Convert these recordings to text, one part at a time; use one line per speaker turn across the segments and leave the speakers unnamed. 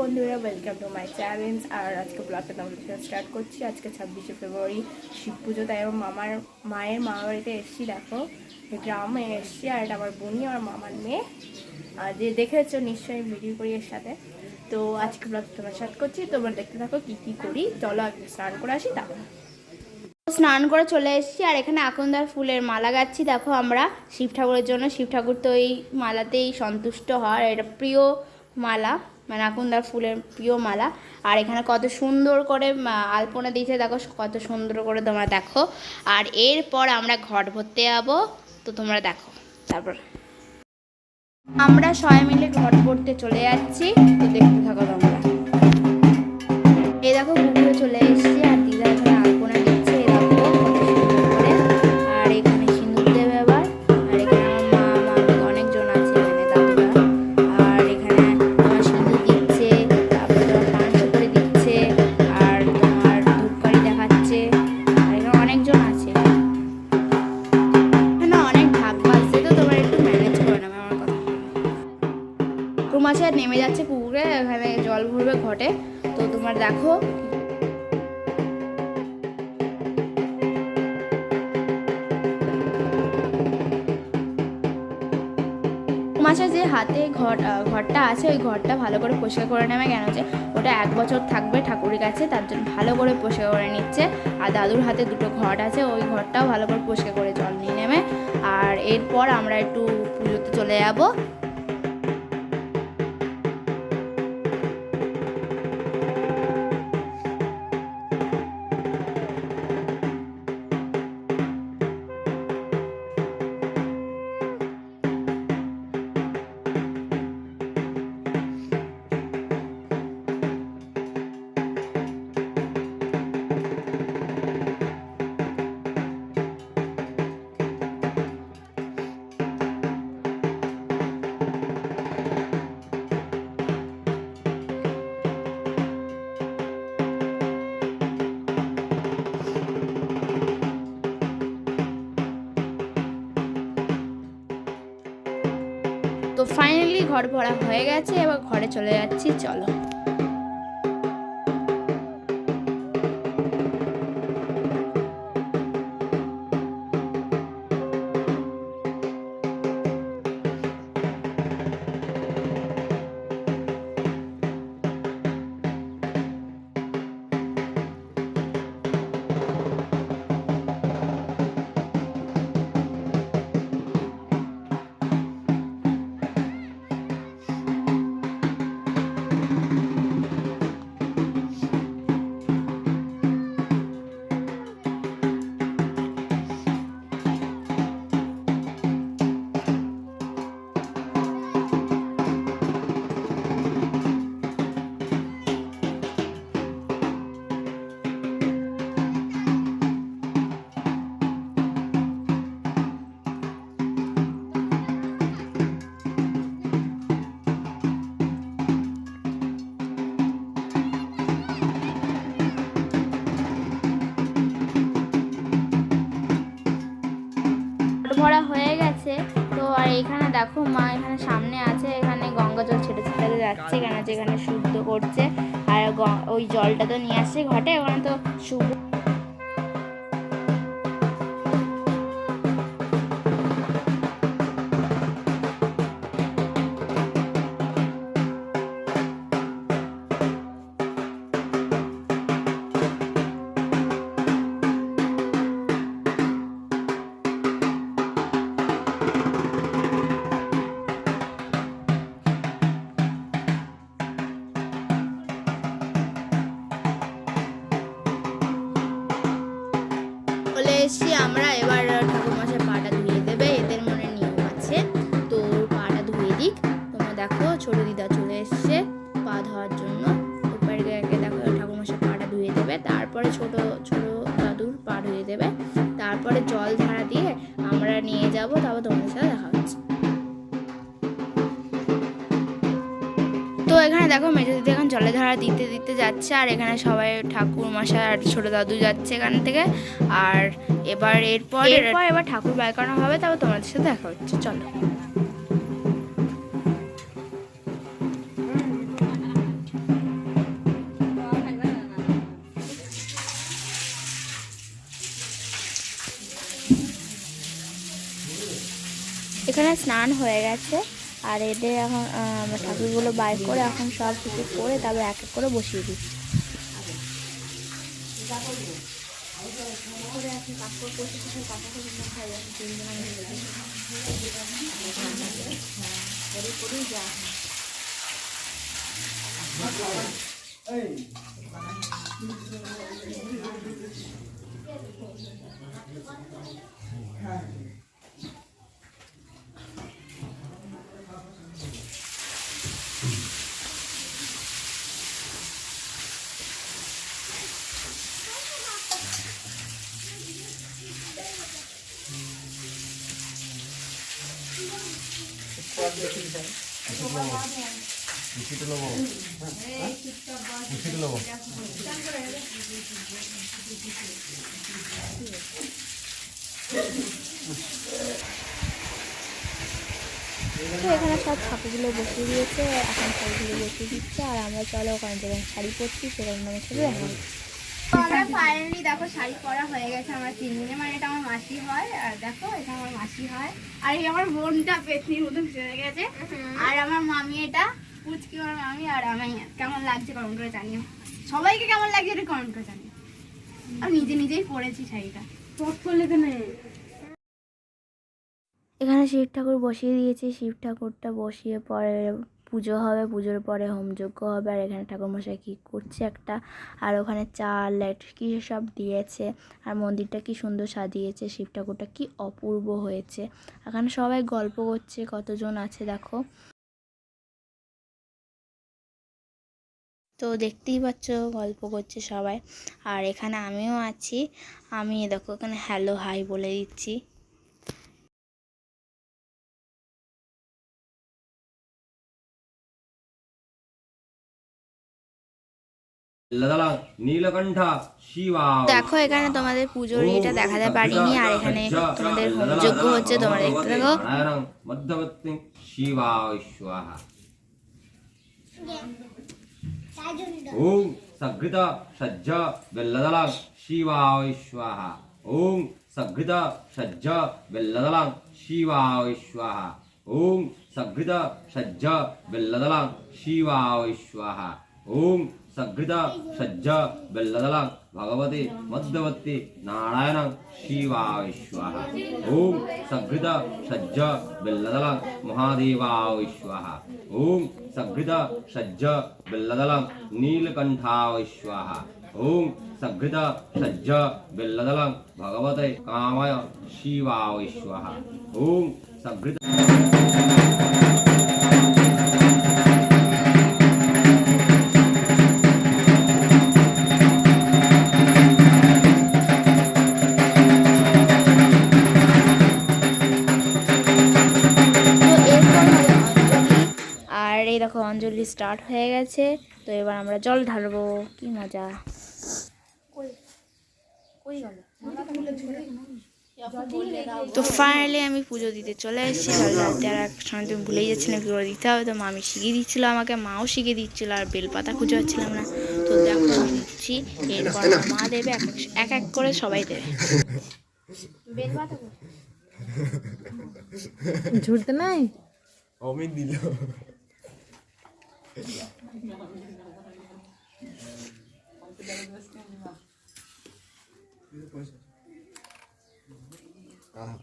বন্ধুরা welcome to my challenge আর আজকে ব্লগটা সাথে স্টার্ট করছি। আজকে ছাব্বিশে ফেব্রুয়ারি, শিব পুজো। তাই আমার মামার, মায়ের মামা বাড়িতে এসেছি, দেখো। গ্রামে এসেছি আর এটা আমার বোনই, আমার মামার মেয়ে। আর যে দেখেছ, নিশ্চয়ই ভিডিও করি এর সাথে। তো আজকে ব্লগটা তোমার স্টার্ট করছি। তোমরা দেখতে থাকো কী কী করি। চলো আগে স্নান করে আসি, তারপর
স্নান করে চলে এসেছি আর এখানে আকন্দার ফুলের মালা গাচ্ছি। দেখো আমরা শিব ঠাকুরের জন্য। শিব ঠাকুর তো এই মালাতেই সন্তুষ্ট হয়। এটা প্রিয় মালা মানে আকুন্দার ফুলের প্রিয় মালা। আর এখানে কত সুন্দর করে আলপনা দিয়েছে, দেখো কত সুন্দর করে তোমরা দেখো। আর এরপর আমরা ঘট ভরতে যাব, তো তোমরা দেখো, তারপর। আমরা সবাই মিলে ঘট ভরতে চলে যাচ্ছি, তো দেখতে থাকো নেমে যাচ্ছে পুকুরে ওখানে জল ভরবে ঘটে। তো তোমার দেখো। মাসে যে হাতে ঘর ঘরটা আছে, ওই ঘরটা ভালো করে পরিষ্কার করে নেবে, কেন যে ওটা এক বছর থাকবে ঠাকুরের কাছে, তার জন্য ভালো করে পরিষ্কার করে নিচ্ছে। আর দাদুর হাতে দুটো ঘট আছে, ওই ঘরটাও ভালো করে পরিষ্কার করে জল নিয়ে নেবে। আর এরপর আমরা একটু পুজোতে চলে যাব। ফাইনালি ঘর ভরা হয়ে গেছে এবার ঘরে চলে যাচ্ছি চলো। দেখো, মা এখানে সামনে আছে, এখানে গঙ্গা জল ছেটে ছেটে যাচ্ছে কেন? যেখানে শুদ্ধ করছে। আর ওই জলটা তো নিয়ে আসছে ঘটে, ওখানে তো শুভ এসেছি আমরা, এবার ঠাকুরমাসের পাটা ধুয়ে দেবে, এদের মনে নিয়ম আছে। তো পাটা ধুয়ে দিক। তোমরা দেখো, ছোট দিদা চলে এসছে পা ধোয়ার জন্য। একে দেখো ঠাকুরমাসের পাটা ধুয়ে দেবে। তারপরে ছোট ছোট দাদুর পা ধুয়ে দেবে। তারপরে জল ধারা দেখো মেঝেতে এখন জলে ধারা দিতে দিতে যাচ্ছে আর এখানে সবাই ঠাকুর মশা আর ছোটো দাদু যাচ্ছে এখান থেকে। আর এবার এরপর এরপর এবার ঠাকুর বাই করানো হবে তারপর তোমাদের সাথে দেখা হচ্ছে চলো। এখানে স্নান হয়ে গেছে। আর এদের এখন ঠাকুরগুলো বাইর করে এখন সব কিছু করে তারপর এক এক করে বসিয়ে দিচ্ছি। এখানে সব ঠাকুরগুলো বসিয়ে দিয়েছে, এখন শাড়িগুলো বসিয়ে দিচ্ছে, আর আমরা চলো ওখানে যেখানে শাড়ি পরছি দেখা হচ্ছে আমরা ফাইনালি দেখো শাড়ি পরা হয়ে গেছে আমার তিন দিনে মানে এটা আমার মাসি হয় আর দেখো এটা আমার মাসি হয়। আর এই আমার বোনটা পেতনির মতন চলে গেছে। আর আমার মামি এটা পুচকি আমার মামি আর আমি। কেমন লাগছে কমেন্ট করে জানিও। সবাইকে কেমন লাগছে এটা কমেন্ট করে জানিও। আর নিজে নিজেই পরেছি শাড়িটা। এখানে শিব ঠাকুর বসিয়ে দিয়েছি শিব ঠাকুরটা বসিয়ে পরে পুজো হবে, পুজোর পরে হোমযজ্ঞ হবে, আর এখানে ঠাকুরমশাই কী করছে একটা, আর ওখানে চাল, লাইট কী সব দিয়েছে, আর মন্দিরটা কি সুন্দর সাজিয়েছে, শিব ঠাকুরটা কি অপূর্ব হয়েছে। এখানে সবাই গল্প করছে, কতজন আছে দেখো। তো দেখতেই পাচ্ছ, গল্প করছে সবাই। আর এখানে আমিও আছি। আমি দেখো এখানে হ্যালো হাই বলে দিচ্ছি। দেখো এখানে তোমাদের পুজোর এটা দেখাতে পারিনি আর এখানে তোমাদের হোমযজ্ঞ হচ্ছে তোমরা দেখতে থাকো
নারায়ণ মধ্যবর্তী শিবায় স্বাহা ওম সঘৃত সজ্জ বেল্লদলা শিবায় স্বাহা ওম সঘৃত সজ্জ বেল্লদলা শিবায় স্বাহা ওম সঘৃত সজ্জ বেল্লদলা শিবায় স্বাহা ওম सकृता सज्जा बेल्लदला भगवते मध्यवर्ती नारायण शिवाविश्व। ओम सकृता सज्जा महादेवा महादेवाविश्व। ओम सकृता सज्जा बेल्लदला नीलकंठाविश्व ओम सघृत सज्ज
बेल्लदल भगवते कामय शिवाविश्व। ओम सघृत দেখো অঞ্জলি স্টার্ট হয়ে গেছে তো এবার আমরা জল ঢালবো। কি মজা। তো ফাইনালি আমি পুজো দিতে চলে এসেছি। ঢালতে আর এক সময় তুমি ভুলেই যাচ্ছিলাম কী করে দিতে হবে তো মামি শিখিয়ে দিচ্ছিল আমাকে মাও শিখিয়ে দিচ্ছিল আর বেলপাতা খুঁজে পাচ্ছিলাম না। তো দেখো আমি দিচ্ছি এরপর মা দেবে এক এক- এক এক করে সবাই দেবে। বেলপাতা?
ঝুড়তে নাই?
অমিত দিল।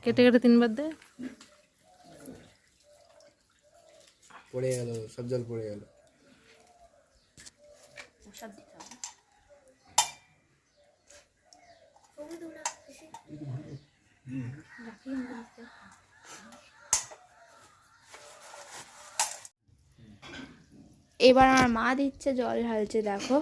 কেটে কেটে তিনবার দে
পড়ে গেল সব জল পড়ে গেল
এবার আমার মা দিচ্ছে জল ঢালছে দেখো।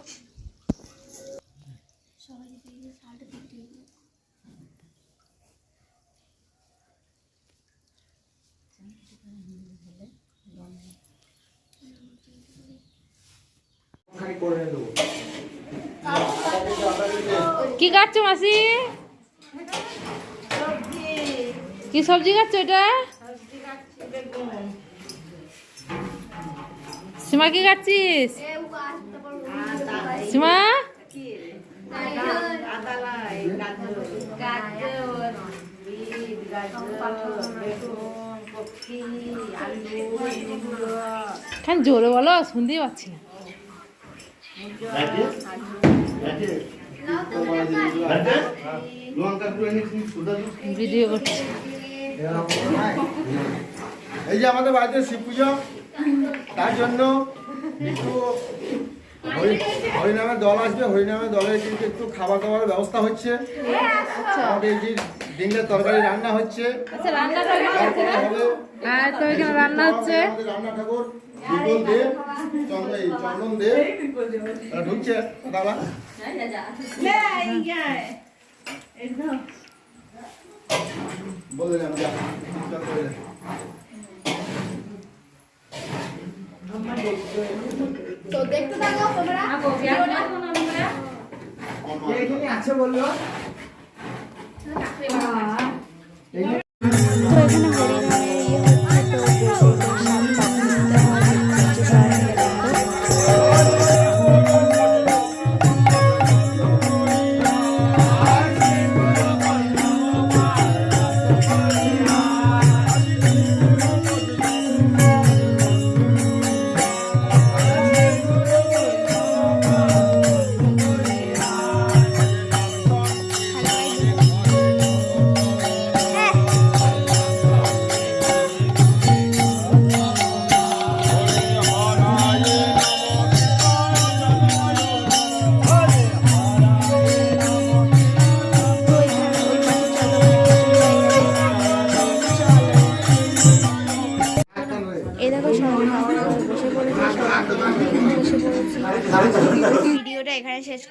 কি কাটছো মাসি? কি সবজি কাটছো এটা? সীমা কি কাটছিস? সীমা? জোরে বলো? শুনতেই পাচ্ছি না। ভিডিও করছি
এই যে আমাদের বাড়িতে শিব পুজো। তার জন্য একটু হরিনামের দল আসবে হরিনামের দলের কিন্তু একটু খাবার দাবারের ব্যবস্থা হচ্ছে। আমাদের যে ডিঙ্গের তরকারি রান্না হচ্ছে।
আচ্ছা রান্নাটা
তারপরে হবে
আর তো এখানে রান্না হচ্ছে।
রান্না ঠাকুর বিপুল দে চন্দন দে ঢুকছে দাদা। দে।
তো দেখতে থাকো তোমরা।
আছে বলল।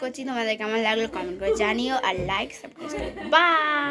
করছি তোমাদের কেমন লাগল কমেন্ট করে জানিও আর লাইক সাবস্ক্রাইব বাই